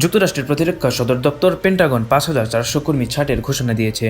যুক্তরাষ্ট্রের প্রতিরক্ষা সদর দপ্তর পেন্টাগন পাঁচ হাজার চারশো কর্মী ছাঁটের ঘোষণা দিয়েছে।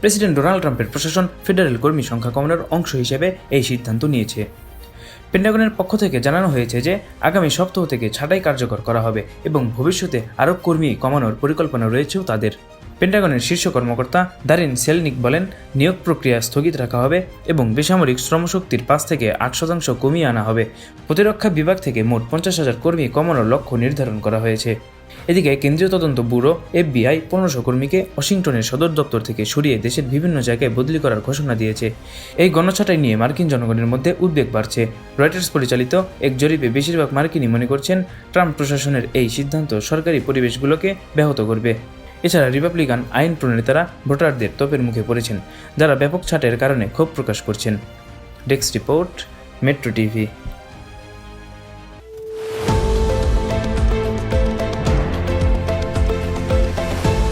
প্রেসিডেন্ট ডোনাল্ড ট্রাম্পের প্রশাসন ফেডারেল কর্মী সংখ্যা কমানোর অংশ হিসেবে এই সিদ্ধান্ত নিয়েছে। পেন্টাগনের পক্ষ থেকে জানানো হয়েছে যে, আগামী সপ্তাহ থেকে ছাঁটাই কার্যকর করা হবে এবং ভবিষ্যতে আরও কর্মী কমানোর পরিকল্পনা রয়েছেও তাদের। পেন্টাগনের শীর্ষ কর্মকর্তা দারিন সেলনিক বলেন, নিয়োগ প্রক্রিয়া স্থগিত রাখা হবে এবং বেসামরিক শ্রমশক্তির পাঁচ থেকে আট শতাংশ কমিয়ে আনা হবে। প্রতিরক্ষা বিভাগ থেকে মোট পঞ্চাশ হাজার কর্মী কমানোর লক্ষ্য নির্ধারণ করা হয়েছে। এদিকে কেন্দ্রীয় তদন্ত ব্যুরো, এফবিআই, পনেরোশো কর্মীকে ওয়াশিংটনের সদর দপ্তর থেকে সরিয়ে দেশের বিভিন্ন জায়গায় বদলি করার ঘোষণা দিয়েছে। এই গণছাটাই নিয়ে মার্কিন জনগণের মধ্যে উদ্বেগ বাড়ছে। রয়টার্স পরিচালিত এক জরিপে বেশিরভাগ মার্কিনই মনে করছেন ট্রাম্প প্রশাসনের এই সিদ্ধান্ত সরকারি পরিবেশগুলোকে ব্যাহত করবে। এছাড়া রিপাবলিকান আইন প্রণেতারা ভোটারদের তোপের মুখে পড়েছেন, যারা ব্যাপক ছাঁটের কারণে ক্ষোভ প্রকাশ করছেন। Desk report, metro TV.